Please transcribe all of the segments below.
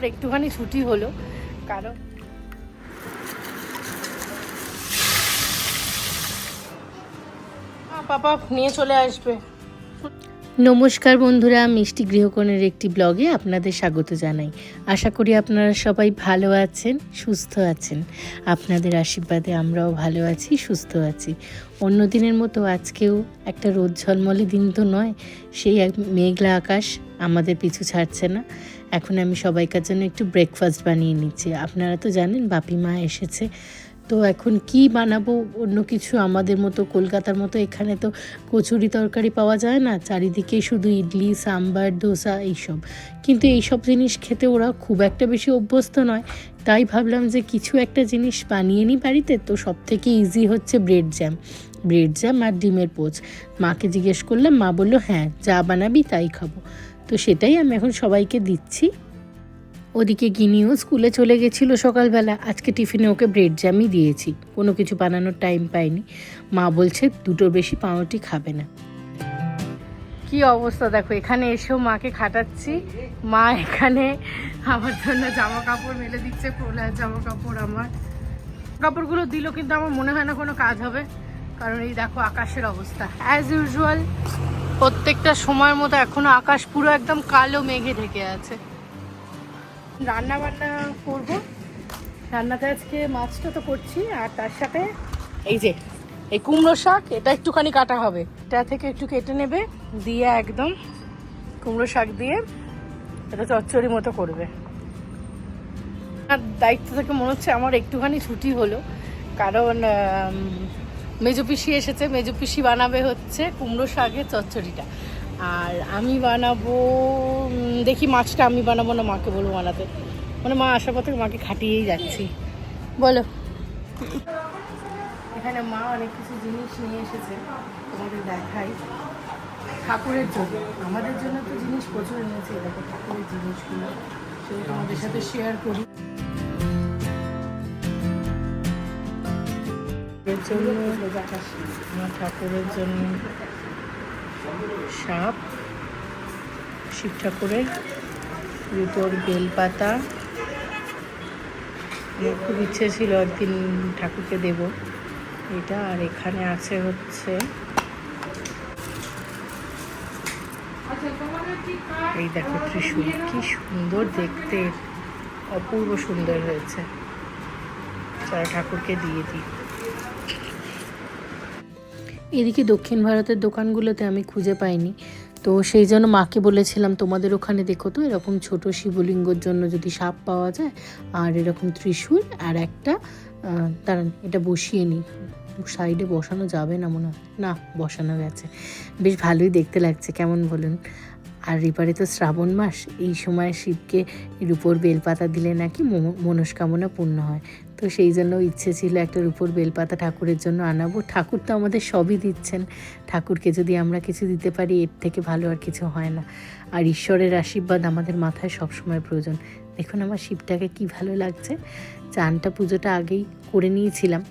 আমার একটুখানি ছুটি হলো, কারণ নিয়ে চলে আসবে। নমস্কার বন্ধুরা, মিষ্টি গৃহকোণের একটি ব্লগে আপনাদের স্বাগত জানাই। আশা করি আপনারা সবাই ভালো আছেন, সুস্থ আছেন। আপনাদের আশীর্বাদে আমরাও ভালো আছি, সুস্থ আছি। অন্য দিনের মতো আজকেও একটা রোদ ঝলমলে দিন তো নয়, সেই এক মেঘলা আকাশ আমাদের পিছু ছাড়ছে না। এখন আমি সবাইকার জন্য একটু ব্রেকফাস্ট বানিয়ে নিচ্ছি। আপনারা তো জানেন, বাপি মা এসেছে। তো এখন কি বানাবো? অন্য কিছু আমাদের মতো, কলকাতার মতো এখানে তো কচুরি তরকারি পাওয়া যায় না। চারিদিকে শুধু ইডলি, সাম্বার ডোসা এইসব। কিন্তু এইসব জিনিস খেতে ওরা খুব একটা বেশি অভ্যস্ত নয়। তাই ভাবলাম যে কিছু একটা জিনিস বানিয়ে নিই বাড়িতে। তো সব থেকে ইজি হচ্ছে ব্রেড জ্যাম ব্রেড জ্যাম আর ডিমের পোচ। মাকে জিজ্ঞেস করলাম, মা বলল হ্যাঁ যা বানাবি তাই খাব। তো সেটাই আমি এখন সবাইকে দিচ্ছি। ওদিকে গিনিও স্কুলে চলে গেছিল সকালবেলা। আজকে টিফিনে ওকে ব্রেড জ্যামই দিয়েছি। কোনো কিছু বানানোর টাইম পাইনি। মা বলছে, দুটোর বেশি পাউরুটি খাবে না। কি অবস্থা দেখো, এখানে এসেও মাকে খাটাচ্ছি। মা এখানে আমার জন্য জামা কাপড় মেলে দিচ্ছে প্রলয়ের জামা কাপড় আমার। কাপড়গুলো দিল কিন্তু আমার মনে হয় না কোনো কাজ হবে। কারণ এই দেখো আকাশের অবস্থা। অ্যাজ ইউজুয়াল প্রত্যেকটা সময়ের মতো এখনও আকাশ পুরো একদম কালো মেঘে ঢেকে আছে। রান্না বান্না করব। রান্নাতে আজকে মাছটা তো করছি, আর তার সাথে এই যে, এই কুমড়ো শাক, এটা একটুখানি কাটা হবে। এটা থেকে একটু কেটে নেবে, দিয়ে একদম কুমড়ো শাক দিয়ে এটা চচ্চড়ি মতো করবে। আর দায়িত্ব থেকে মনে হচ্ছে আমার একটুখানি ছুটি হলো, কারণ মেজো পিসি এসেছে, মেজো পিসি বানাবে হচ্ছে কুমড়ো শাকের চচ্চড়িটা। আর আমি বানাবো দেখি মাছটা আমি বানাবো না মাকে বলব বানাতে। মানে মা আসার পর থেকে মাকে খাটিয়েই যাচ্ছি। বলো। এখানে মা অনেক কিছু জিনিস নিয়ে এসেছে, তোমাদের দেখাই। ঠাকুরের জন্য। আমাদের জন্য তো জিনিস প্রচুর নিয়েছে দেখো ঠাকুরের জিনিসগুলো। সেগুলো তোমাদের সাথে শেয়ার করি। এর জন্য আমার ঠাকুরের জন্য সাপ, শিব ঠাকুরের রুপোর বেলপাতা। আমার খুব ইচ্ছে ছিল একদিন ঠাকুরকে দেব। এটা আর এখানে আছে হচ্ছে এই দেখো ত্রিশূল কি সুন্দর দেখতে। অপূর্ব সুন্দর হয়েছে। চলো ঠাকুরকে দিয়ে দিই। এদিকে দক্ষিণ ভারতের দোকানগুলোতে আমি খুঁজে পাইনি। তো সেই জন্য মাকে বলেছিলাম, তোমাদের ওখানে দেখো তো, এরকম ছোট শিবলিঙ্গর জন্য যদি সাপ পাওয়া যায়, আর এরকম ত্রিশূল আর একটা দাঁড়ান, এটা বসিয়ে নিই। সাইডে বসানো যাবে না মনে হয়। না, বসানো গেছে। বেশ ভালোই দেখতে লাগছে, কেমন বলুন। আর এবারে তো শ্রাবণ মাস, এই সময় শিবকে রূপোর বেলপাতা দিলে নাকি মনস্কামনা পূর্ণ হয়। তো সেই জন্য ইচ্ছে ছিল একটা রূপোর বেলপাতা ঠাকুরের জন্য আনাবো। ঠাকুর তো আমাদের সবই দিচ্ছেন। ঠাকুরকে যদি আমরা কিছু দিতে পারি, এর থেকে ভালো আর কিছু হয় না। আর ঈশ্বরের আশীর্বাদ আমাদের মাথায় সবসময় প্রয়োজন। দেখুন আমার শিবটাকে কি ভালো লাগছে। চানটা পুজোটা আগেই করে নিয়েছিলাম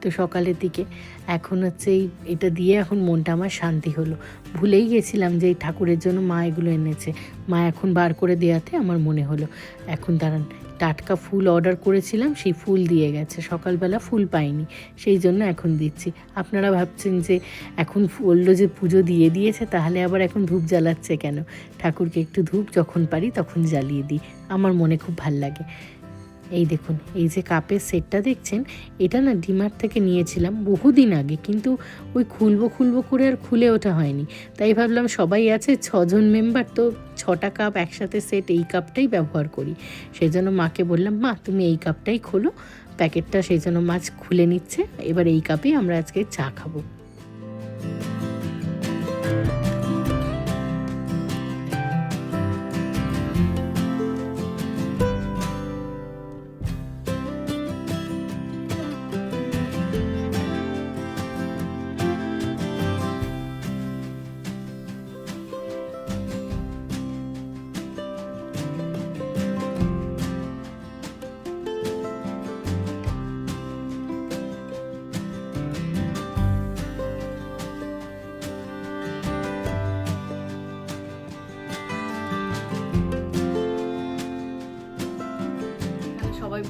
তো সকালের দিকে। এখন হচ্ছে এই, এটা দিয়ে এখন মনটা আমার শান্তি হলো। ভুলেই গেছিলাম যে এই ঠাকুরের জন্য মা এগুলো এনেছে। মা এখন বার করে দেওয়াতে আমার মনে হলো। এখন দাঁড়ান টাটকা ফুল অর্ডার করেছিলাম, সেই ফুল দিয়ে গেছে। সকালবেলা ফুল পাইনি, সেই জন্য এখন দিচ্ছি। আপনারা ভাবছেন যে এখন বলল যে পুজো দিয়ে দিয়েছে, তাহলে আবার এখন ধূপ জ্বালাচ্ছে কেন? ঠাকুরকে একটু ধূপ যখন পারি তখন জ্বালিয়ে দিই। আমার মনে খুব ভালো লাগে। এই দেখুন, এই যে কাপের সেটটা দেখছেন, এটা না ডিমার্ট থেকে নিয়েছিলাম বহুদিন আগে, কিন্তু ওই খুলবো খুলবো করে আর খুলে ওঠা হয়নি। তাই ভাবলাম সবাই আছে, ছজন মেম্বার তো ছটা কাপ একসাথে সেট এই কাপটাই ব্যবহার করি। সেই জন্য মাকে বললাম, মা, তুমি এই কাপটাই খোলো, প্যাকেটটা সেই জন্য মাছ খুলে নিচ্ছে, এবার এই কাপেই আমরা আজকে চা খাব।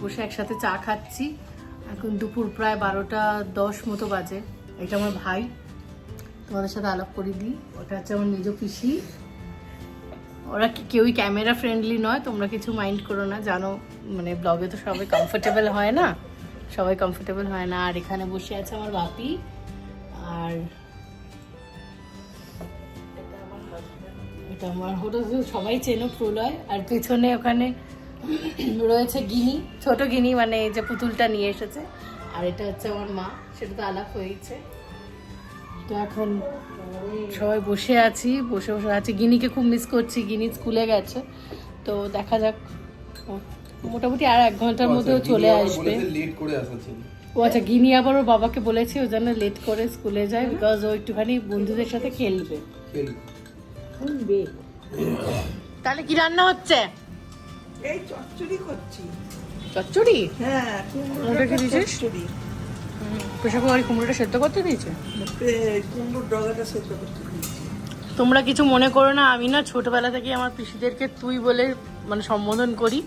বসে একসাথে চা খাচ্ছি। এখন দুপুর প্রায় বারোটা দশ মতো বাজে। এটা আমার ভাই। তোমাদের সাথে আলাপ করে দিই। ওটা হচ্ছে আমার নিজ পিসি। ওরা কেউই ক্যামেরা ফ্রেন্ডলি নয়, তোমরা কিছু মাইন্ড করো না। জানো মানে ব্লগে তো সবাই কমফোর্টেবল হয় না। সবাই কমফোর্টেবল হয় না। আর এখানে বসে আছে আমার বাপি। আর এটা আমার তো সবাই চেনো প্রলয়। আর পেছনে ওখানে রয়েছে গিনি ছোট গিনি মানে এই যে পুতুলটা নিয়ে এসেছে। আর এটা হচ্ছে আমার মা সেটা তো আলাপ হয়েছে। তো এখন সবাই বসে আছি বসে বসে আছি। গিনিকে খুব মিস করছি গিনি স্কুলে গেছে। তো দেখা যাক মোটামুটি আর এক ঘণ্টার মধ্যে চলে আসবে। ও আচ্ছা গিনি আবার ওর বাবাকে বলেছে ও যেন লেট করে স্কুলে যায় বিকজ ও একটুখানি বন্ধুদের সাথে খেলবে। খেলবে। তাহলে কি রান্না হচ্ছে? এই চচ্চড়ি করছি। চচ্চড়ি? হ্যাঁ? চচ্চড়ি। প্রেশার কুকারে কুমড়োটা সেদ্ধ করতে দিয়েছে? কুমড়োর ডগাটা সেদ্ধ করতে দিয়েছি। তোমরা কিছু মনে করো না আমি না ছোটবেলা থেকে আমার পিসিদেরকে তুই বলে মানে সম্বোধন করি।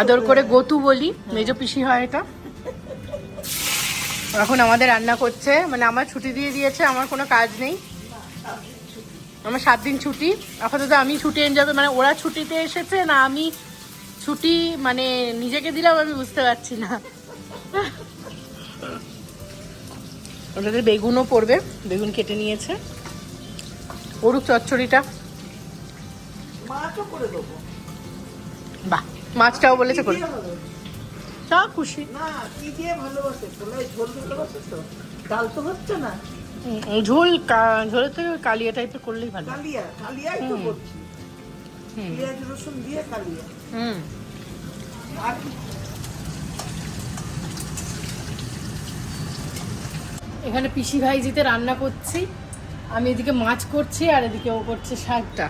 আদর করে গতু বলি মেজ পিসি হয় এটা। এখন আমাদের রান্না করছে মানে আমার ছুটি দিয়ে দিয়েছে আমার কোনো কাজ নেই। আমার সাত দিন ছুটি। আপাতত আমি ছুটি এনজয় মানে ওরা ছুটিতে এসেছে না আমি ছুটি মানে নিজেকে দিলাম আমি বুঝতে পারছি না। ওটাতে বেগুনও পড়বে বেগুন কেটে নিয়েছে। ওরূপ চচ্চড়িটা। বাহ মাছটাও বলেছে করে। খুশি। ঝোল ঝোলের থেকে কালিয়া টাইপের করলেই ভালো। কালিয়া কালিয়াই তো করছি। পেঁয়াজ রসুন দিয়ে কালিয়া। হুম। আর এখানে পিসি ভাইজিতে রান্না করছি। আমি এদিকে মাছ করছি আর এদিকে ও করছে শাকটা।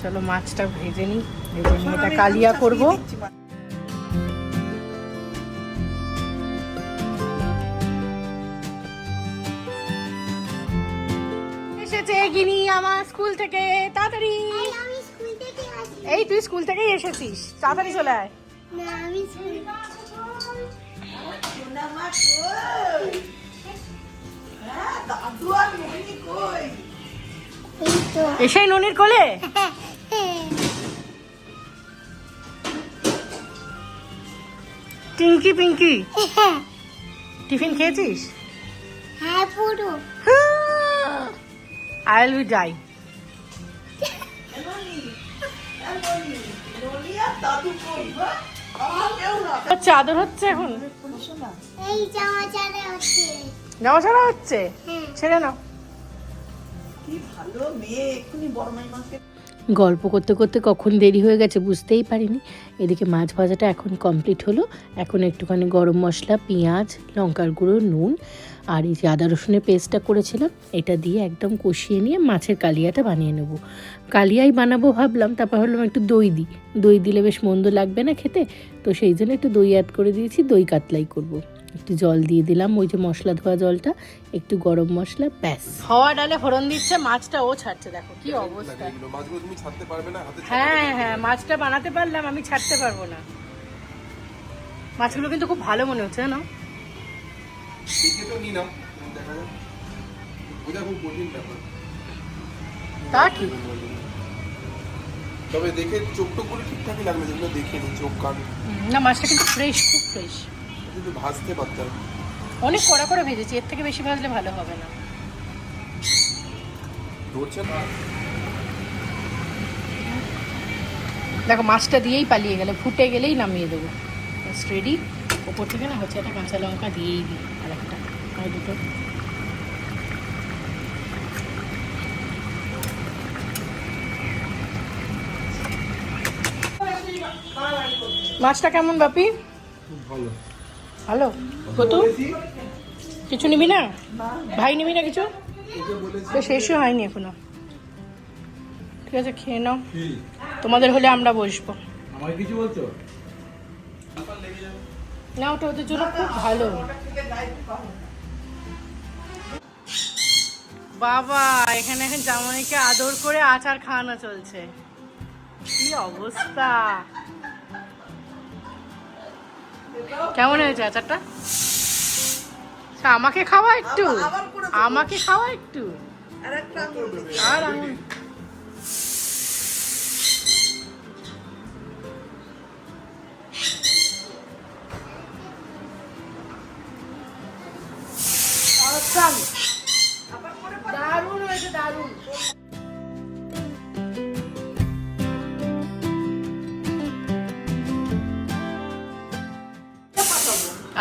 চলো মাছটা ভেজে নিই। ভেজে নিয়ে এটা কালিয়া করব। এসেছে গিনি আমার স্কুল থেকে তাড়াতাড়ি আমি স্কুল থেকে আসি এই তুই স্কুল থেকেই এসেছিস। তাড়াতাড়ি চলে আয়? হ্যাঁ, এসেই ননির কোলে? টিঙ্কি পিঙ্কি টিফিন খেয়েছিস? হ্যাঁ পুরো। I will be die. চাদর হচ্ছে এখন? জামা ছাড়া হচ্ছে? হ্যাঁ। ছেড়ে নাও। কি ভালো মেয়ে এক্ষুনি বড় মাইমাকে গল্প করতে করতে কখন দেরি হয়ে গেছে বুঝতেই পারিনি। এদিকে মাছ ভাজাটা এখন কমপ্লিট হলো। এখন একটুখানি গরম মশলা, পেঁয়াজ, লঙ্কার গুঁড়ো, নুন আর এই যে আদা রসুনের পেস্টটা করেছিলাম, এটা দিয়ে একদম কষিয়ে নিয়ে মাছের কালিয়াটা বানিয়ে নেব। কালিয়াই বানাবো ভাবলাম, তারপর ভাবলাম একটু দই দিই। দই দিলে বেশ মন্দ লাগবে না খেতে, তো সেই জন্য একটু দই অ্যাড করে দিয়েছি, দই কাতলাই করব। একটু জল দিয়ে দিলাম ওই যে মশলা ধোয়া জলটা একটু গরম মশলা ব্যাস। হাওয়া ডালে ফোড়ন দিচ্ছে মাছটা ও ছাড়ছে দেখো কি অবস্থা। এগুলো মাছগুলো তুমি ছাড়তে পারবে না হাতে হ্যাঁ হ্যাঁ মাছটা বানাতে পারলাম আমি ছাড়তে পারব না। মাছগুলো কিন্তু খুব ভালো মনে হচ্ছে না তো নি নাও দেখা যাক। খুব কঠিন ব্যাপার। তা ঠিক। তবে দেখে চোখ টোক করে ঠিকঠাকই লাগবে যেগুলো দেখে নি চোখ কান। না মাছটা কিন্তু ফ্রেশ খুব ফ্রেশ কিন্তু ভাজতে পারতাম। অনেক কড়া করে ভেজেছি এর থেকে বেশি ভাজলে ভালো হবে না। ধরছে না। দেখো মাছটা দিয়েই পালিয়ে গেলে ফুটে গেলেই নামিয়ে দেবো। রেডি ওপর থেকে না হচ্ছে একটা কাঁচা লঙ্কা দিয়েই দিই আর একটা আর দুটো। মাছটা কেমন বাপি? ভালো। ভালো কত কিছু নিবি না? ভাই নিবি না কিছু? শেষও হয়নি এখনও। ঠিক আছে খেয়ে নাও। তোমাদের হলে আমরা বসবো। কিছু বলছো? না ওটা ওদের জন্য খুব ভালো। বাবা এখানে এখন জামাইকে আদর করে আচার খাওয়ানো চলছে। কি অবস্থা? কেমন হয়েছে আচারটা? আমাকে খাওয়া একটু। আমাকে খাওয়া একটু। আর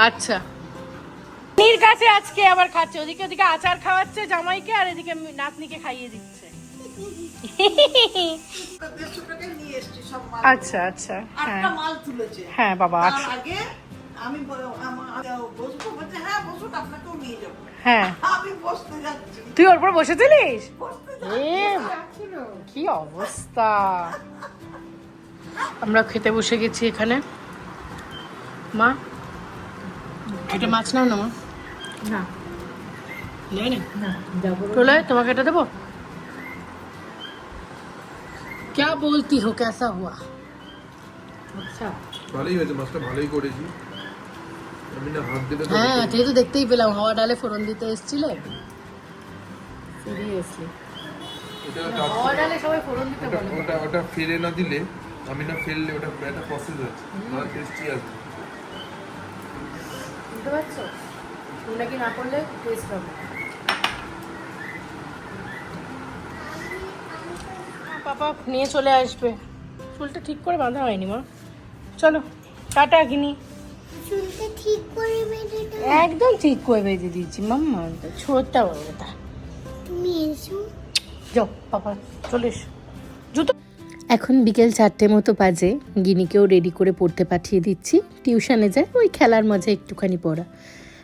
আচ্ছা। নীর কাছে আজকে আবার খাচ্ছে ওদিকে ওদিকে আচার খাওয়াচ্ছে জামাইকে আর এদিকে নাতনিকে খাইয়ে দিচ্ছে। আচ্ছা আচ্ছা হ্যাঁ। মাল তুলেছে। হ্যাঁ বাবা আচ্ছা। আগে আমি হ্যাঁ আপনাকেও নিয়ে যাব। হ্যাঁ। আমি বসতে যাচ্ছি। তুই ওর পর বসেছিলিস? কি অবস্থা? আমরা খেতে বসে গেছি এখানে। মা এটা মাছ নাও না মা না নেই না না যাবো প্রলয় তোমাকে এটা দেবো क्या बोलती हो कैसा हुआ আচ্ছা ভালোই হয়েছে মাছটা ভালোই করেছি আমি না হাত দিলে তো হ্যাঁ তুই তো দেখতেই পেলাম হাওয়া ডালে ফোড়ন দিতে এসেছিলে সিরিয়াসলি এটা হাওয়া ডালে সবাই ফোড়ন দিতে ওটা বলে ওটা ওটা ফেলে না দিলে আমি না ফেললে ওটা একটা প্রসেস আছে ভালো টেস্টি আছে বুঝতে পারছ? তুমি কি না করলে টেস্ট হবে। পাপা নিয়ে চলে আসবে। চুলটা ঠিক করে বাঁধা হয়নি মা। চলো টাটা কিনি চুলটা ঠিক করে বেঁধে একদম ঠিক করে বেঁধে দিয়েছি মাম্মা। ছোটটা ওটা তুমি এসো। যাও পাপা চলে এসো। এখন বিকেল চারটে মতো বাজে। গিনিকেও রেডি করে পড়তে পাঠিয়ে দিচ্ছি। টিউশনে যায়, ওই খেলার মজা একটুখানি পড়া।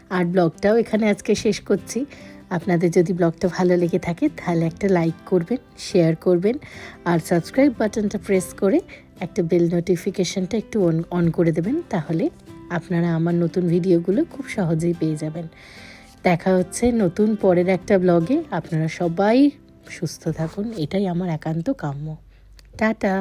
আর ব্লগটাও এখানে আজকে শেষ করছি। আপনাদের যদি ব্লগটা ভালো লেগে থাকে, তাহলে একটা লাইক করবেন শেয়ার করবেন। আর সাবস্ক্রাইব বাটনটা প্রেস করে একটা বেল নোটিফিকেশনটা একটু অন অন করে দেবেন, তাহলে আপনারা আমার নতুন ভিডিওগুলো খুব সহজেই পেয়ে যাবেন। দেখা হচ্ছে নতুন পরের একটা ব্লগে আপনারা সবাই সুস্থ থাকুন। এটাই আমার একান্ত কাম্য। টাটা